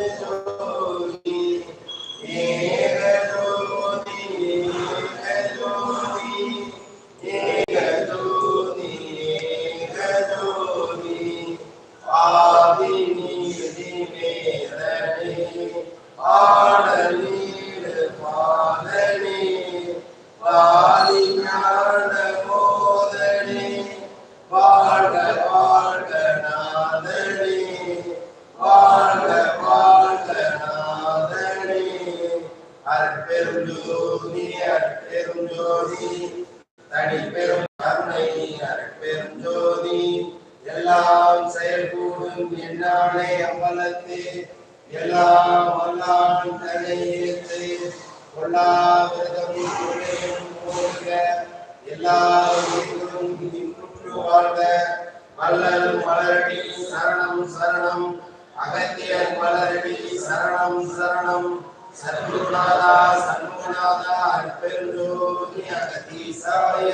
Gracias. எல்லா உயிர்களும் இன்புற்று வாழ்க வள்ளல் மலரடி சரணம் சரணம் அகத்தியர் மலரடி சரணம் சரணம் சத்குருநாதா சண்முகநாதா அற்பெருஞ்சோதி அகதீசாய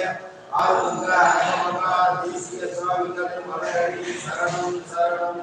ஆறுமுக அகமகா தேசிய சுவாமிகள் மலரடி சரணம் சரணம்.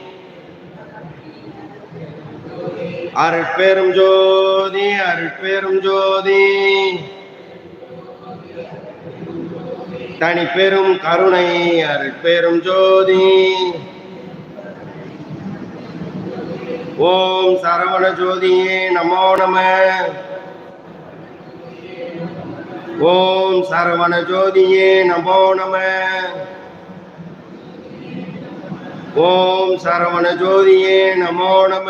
அருட்பெரும் ஜோதி அருட்பெரும் ஜோதி. தனி பெரும் கருணை அருட்பெரும் ஜோதி. ஓம் சரவண ஜோதியே நமோ நம. ஓம் சரவண ஜோதியே நமோ நம. ஓம் சரவண ஜோதியே நமோ நம.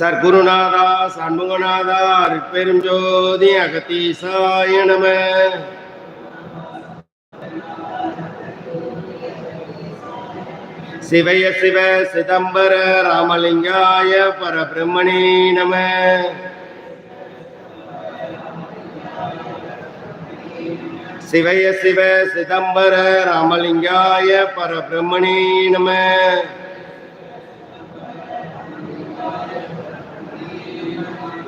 சர்க்குருநாதா சண்முகநாதா அருட்பெரும் ஜோதி அகத்தீசாய நம. சிவய சிவ சிதம்பர ராமலிங்காய பரபிரம்மணே நம. சிவய சிவ சிதம்பர ராமலிங்காய பரபிரம்மணே நம.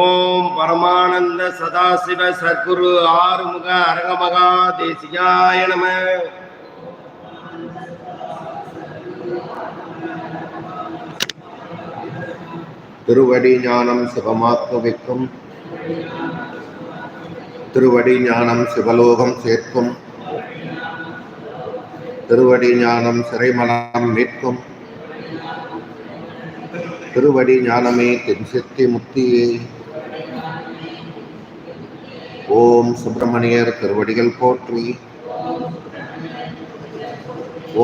ஓம் பரமானந்த சதாசிவ சத்குரு ஆறுமுக அரங்கமகா தேசியாய நம. திருவடி ஞானம் சிவமாக்குவிக்கும் திருவடி ஞானம் சிவலோகம் சேர்க்கும். திருவடி ஞானம் சிறைமலம் மீட்கும். திருவடி ஞானமே தென் சித்தி முத்தியே ஓம் சுப்பிரமணியர் திருவடிகள் போற்றி.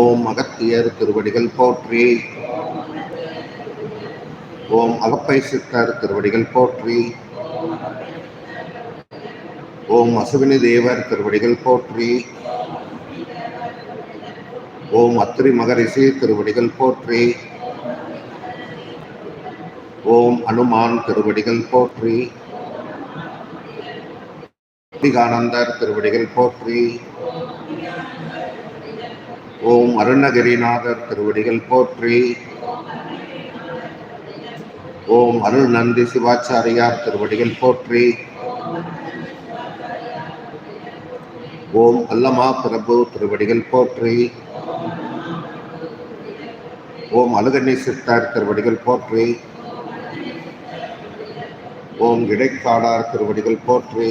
ஓம் அகத்தியர் திருவடிகள் போற்றி. ஓம் அகப்பை சித்தர் திருவடிகள் போற்றி. ஓம் அசுவினி தேவர் திருவடிகள் போற்றி. ஓம் அத்திரி மகரிஷி திருவடிகள் போற்றி. ஓம் அனுமான் திருவடிகள் போற்றி. விகானந்தர் திருவடிகள் போற்றி. ஓம் அருணகிரிநாதர் திருவடிகள் போற்றி. ஓம் அருள் நந்தி சிவாச்சாரியார் திருவடிகள் போற்றி. ஓம் அல்லமா பிரபு திருவடிகள் போற்றி. ஓம் அழுகண்ணி சித்தார் திருவடிகள் போற்றி. ஓம் இடைக்காடார் திருவடிகள் போற்றி.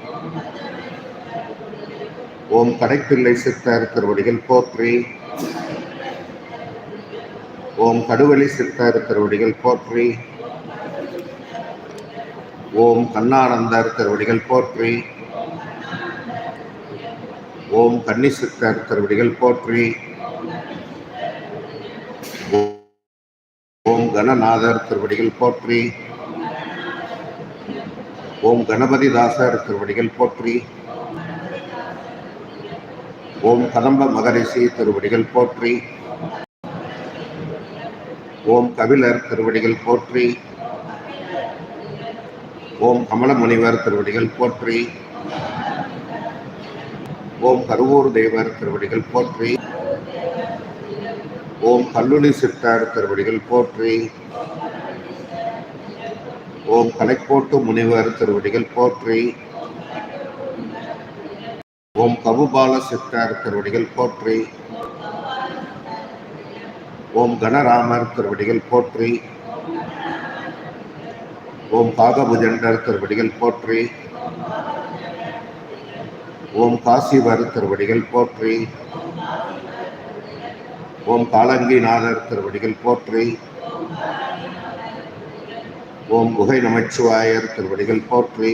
ஓம் கடைப்பிள்ளை சித்தர் திருவடிகள் போற்றி. ஓம் கடுவெளி சித்தர் திருவடிகள் போற்றி. ஓம் கண்ணானந்தர் திருவடிகள் போற்றி. ஓம் கன்னிசித்தர் திருவடிகள் போற்றி. ஓம் கணநாதர் திருவடிகள் போற்றி. ஓம் கணபதிதாசர் திருவடிகள் போற்றி. ஓம் கதம்ப மகரிஷி திருவடிகள் போற்றி. ஓம் கபிலர் திருவடிகள் போற்றி. ஓம் கமலமுனிவர் திருவடிகள் போற்றி. ஓம் கருவூர் தேவர் திருவடிகள் போற்றி. ஓம் கல்லுனி சித்தார் திருவடிகள் போற்றி. ஓம் கலைக்கோட்டு முனிவர் திருவடிகள் போற்றி. ஓம் கபுபால சித்தார் திருவடிகள் போற்றி. ஓம் கணராமர் திருவடிகள் போற்றி. ஓம் காகபுஜண்டர் திருவடிகள் போற்றி. ஓம் காசிவர் திருவடிகள் போற்றி. ஓம் காலங்கிநாதர் திருவடிகள் போற்றி. ஓம் குகை நமச்சிவாயர் திருவடிகள் போற்றி.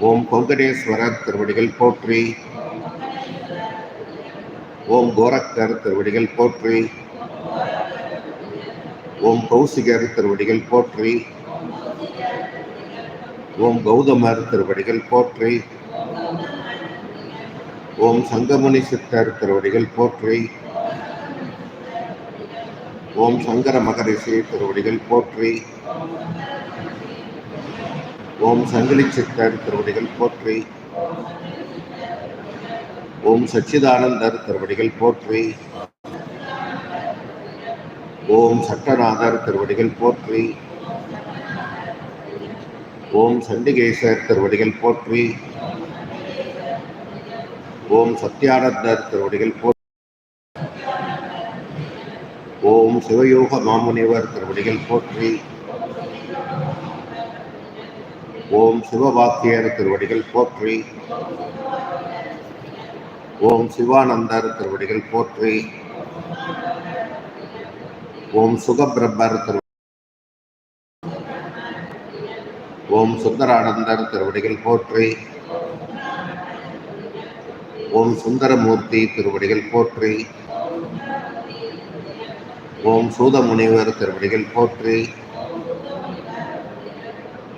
ஓம் கொங்கடேஸ்வரர் திருவடிகள் போற்றி. ஓம் கோரக்கர் திருவடிகள் போற்றி. ஓம் கௌசிகர் திருவடிகள் போற்றி. ஓம் கௌதமர் திருவடிகள் போற்றி. ஓம் சங்கமுனி சித்தர் திருவடிகள் போற்றி. ஓம் சங்கர மகரிஷி திருவடிகள் போற்றி. ஓம் சங்கிலி சித்தர் திருவடிகள் போற்றி. ஓம் சச்சிதானந்தர் திருவடிகள் போற்றி. ஓம் சட்டநாதர் திருவடிகள் போற்றி. ஓம் சண்டிகேசர் திருவடிகள் போற்றி. ஓம் சத்யானந்தர் திருவடிகள் போற்றி. ஓம் சிவயோக மாமுனிவர் திருவடிகள் போற்றி. ஓம் சிவவாக்கியர் திருவடிகள் போற்றி. ஓம் சிவானந்தர் திருவடிகள் போற்றி. ஓம் சுகபிரபர் திரு ஓம் சுந்தரானந்தர் திருவடிகள் போற்றி. ஓம் சுந்தரமூர்த்தி திருவடிகள் போற்றி. ஓம் சூதமுனிவர் திருவடிகள் போற்றி.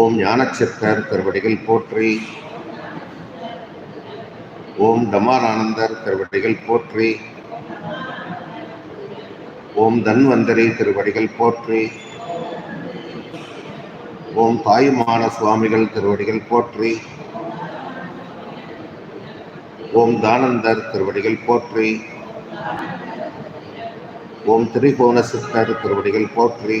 ஓம் ஞானச்சித்தர் திருவடிகள் போற்றி. ஓம் டமாரானந்தர் திருவடிகள் போற்றி. ஓம் தன்வந்தரி திருவடிகள் போற்றி. ஓம் தாயுமான சுவாமிகள் திருவடிகள் போற்றி. ஓம் தானந்தர் திருவடிகள் போற்றி. ஓம் திரிகோண சித்தர் திருவடிகள் போற்றி.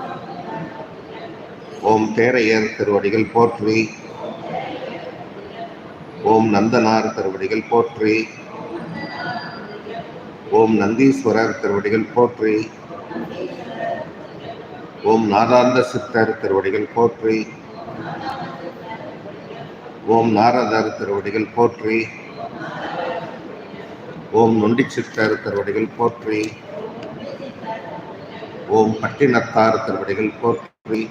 ஓம் தேரையர் திருவடிகள் போற்றி. ஓம் நந்தனார் திருவடிகள் போற்றி. ஓம் நந்தீஸ்வரர் திருவடிகள் போற்றி. ஓம் நாதாந்த சித்தர் திருவடிகள் போற்றி. ஓம் நாரதர் திருவடிகள் போற்றி. ஓம் நொண்டி சித்தர் திருவடிகள் போற்றி. ஓம் பட்டினத்தார் திருவடிகள் போற்றி.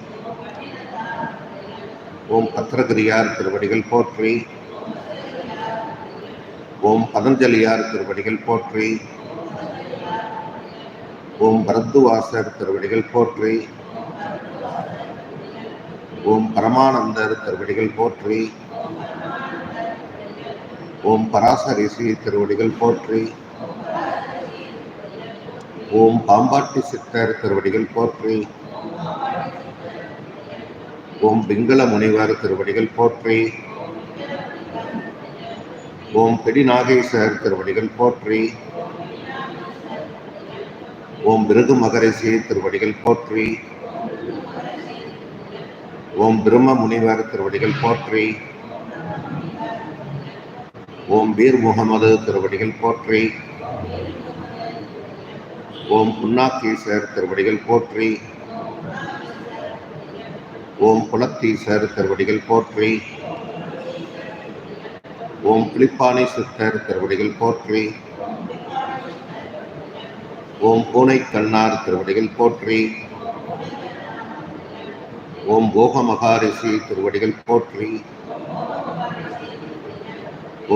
ஓம் பத்திரகிரியார் திருவடிகள் போற்றி. ஓம் பதஞ்சலியார் திருவடிகள் போற்றி. ஓம் பரத்துவாசர் திருவடிகள் போற்றி. ஓம் பரமானந்தர் திருவடிகள் போற்றி. ஓம் பராசரிசி திருவடிகள் போற்றி. ஓம் பாம்பாட்டி சித்தர் திருவடிகள் போற்றி. ஓம் பிங்கள முனிவர் திருவடிகள் போற்றி. ஓம் பிடிநாகேஸ்வர் திருவடிகள் போற்றி. ஓம் பிருகு மகரிஷி திருவடிகள் போற்றி. ஓம் பிரம்ம முனிவர் திருவடிகள் போற்றி. ஓம் பீர் முகமது திருவடிகள் போற்றி. ஓம் புன்னாக்கீசர் திருவடிகள் போற்றி. ஓம் குலத்தீசர் திருவடிகள் போற்றி. ஓம் கிளிப்பானை சித்தர் திருவடிகள் போற்றி. ஓம் பூனை கண்ணார் திருவடிகள் போற்றி. ஓம் போக மகாரிஷி திருவடிகள் போற்றி.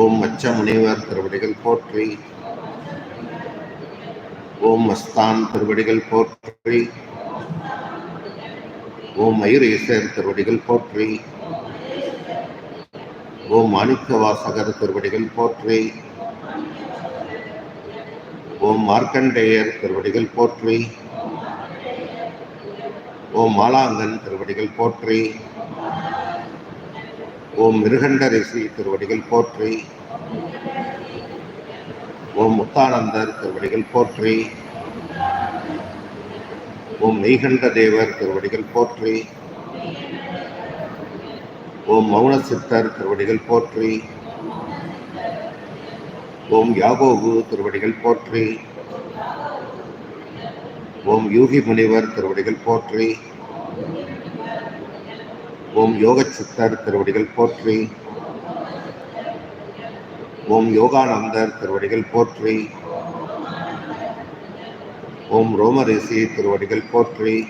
ஓம் மச்ச முனிவர் திருவடிகள் போற்றி. ஓம் மஸ்தான் திருவடிகள் போற்றி. ஓம் மயூரேஸ்வரர் திருவடிகள் போற்றி. ஓம் மாணிக்க வாசகர் திருவடிகள் போற்றி. ஓம் மார்க்கண்டேயர் திருவடிகள் போற்றி. ஓம் மாலாங்கன் திருவடிகள் போற்றி. ஓம் மிருகண்டரிசி திருவடிகள் போற்றி. ஓம் முத்தானந்தர் திருவடிகள் போற்றி. ஓம் மெய்கண்ட தேவர் திருவடிகள் போற்றி. ஓம் மௌன சித்தர் திருவடிகள் போற்றி. ஓம் யாகோகு திருவடிகள் போற்றி. ஓம் யூகி முனிவர் திருவடிகள் போற்றி. ஓம் யோக சித்தர் திருவடிகள் போற்றி. ஓம் யோகானந்தர் திருவடிகள் போற்றி. ஓம் ரோமரேசி திருவடிகள் போற்றி.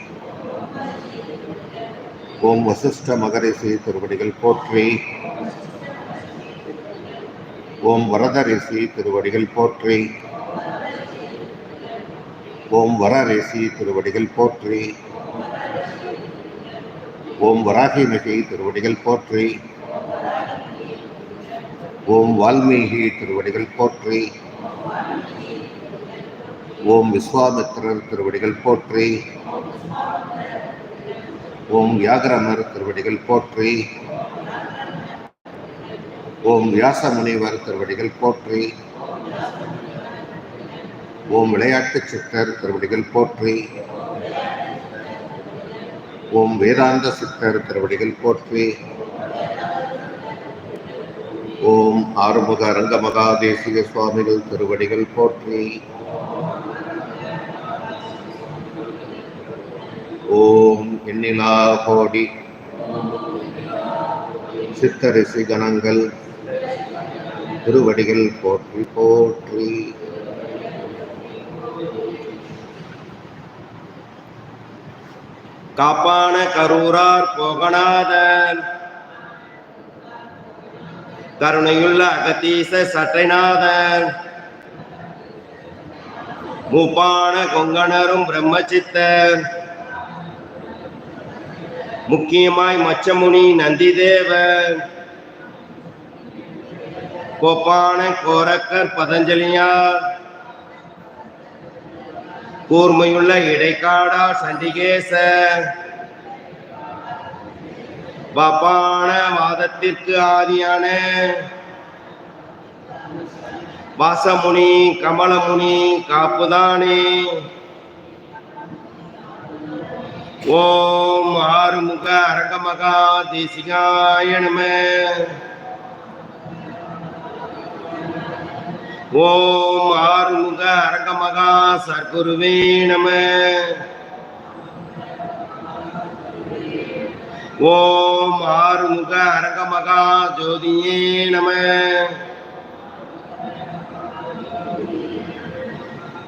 ஓம் வசிஷ்ட மகரேசி திருவடிகள் போற்றி. ஓம் வரதரிசி திருவடிகள் போற்றி. ஓம் வரரிசி திருவடிகள் போற்றி. ஓம் வராகிமிகி திருவடிகள் போற்றி. ஓம் வால்மீகி திருவடிகள் போற்றி. ஓம் விஸ்வாமித்திரர் திருவடிகள் போற்றி. ஓம் வியாகரமர் திருவடிகள் போற்றி. ஓம் வியாச முனிவர் திருவடிகள் போற்றி. ஓம் விளையாட்டு சித்தர் திருவடிகள் போற்றி. ஓம் வேதாந்த சித்தர் திருவடிகள் போற்றி. ஓம் ஆறுமுக அரங்க மகாதேசிக சுவாமிகள் திருவடிகள் போற்றி. ஓம் எண்ணிலா கோடி. சித்தரிசி கணங்கள். திருவடிகள் போற்றி போற்றி. காப்பான கரூரார் போகநாதன். கருணையுள்ள அகத்தீச சட்டைநாதன். மூப்பான கொங்கணரும் பிரம்மசித்தர் முக்கியமாய் மச்சமுனி நந்திதேவர் கோப்பான கோரக்கர் பதஞ்சலியார். கூர்மையுள்ள இடைக்காடா சண்டிகேசர். பாப்பான வாதத்திற்கு ஆதியான வாசமுனி கமலமுனி காப்புதானே. ஓம் ஆறுமுக அரங்கமகா தேசிகாய நம. ஓம் ஆறுமுக அரங்கமகா சர்க்குருவே நம. ஓம் ஆறுமுக அரங்கமகா ஜோதியே நம.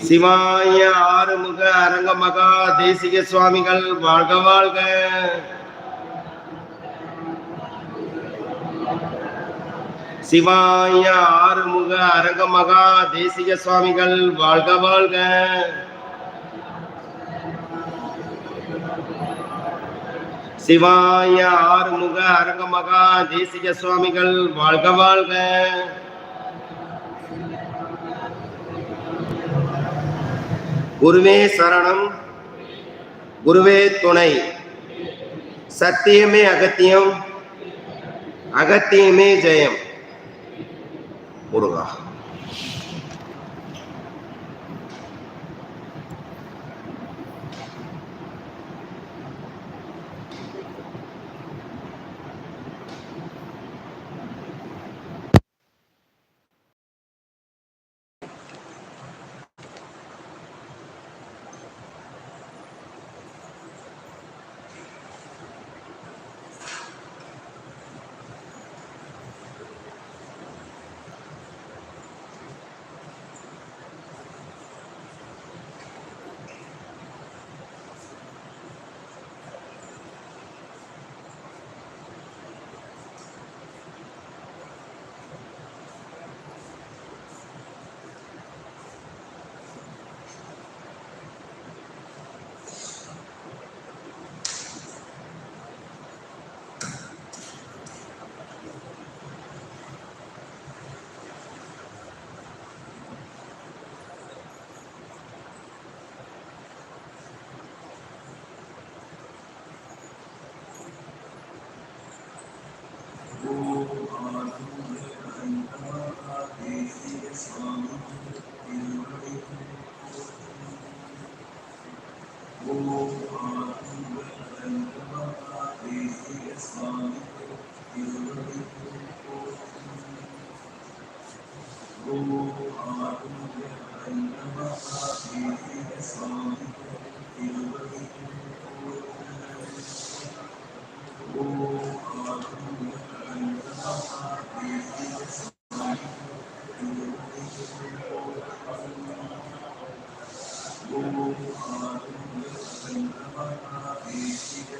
சிவாய ஆறுமுக அரங்க மகா தேசிக சுவாமிகள் வாழ்க வாழ்க. சிவாய ஆறுமுக அரங்க மகா தேசிக சுவாமிகள் வாழ்க வாழ்க. சிவாய ஆறுமுக அரங்க மகா தேசிக சுவாமிகள் வாழ்க வாழ்க. குருவே சரணம். குருவே துணை. சத்தியமே அகத்தியம். அகத்தியமே ஜெயம். முருகா.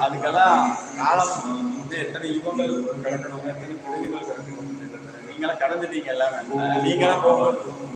அதுக்கெல்லாம் காலம் வந்து எத்தனை யுகங்கள் கடக்கணும் எத்தனை பொழுதுகள் கடக்கணும் நீங்களாம் கடந்துட்டீங்க எல்லாமே. நீங்களாம் போக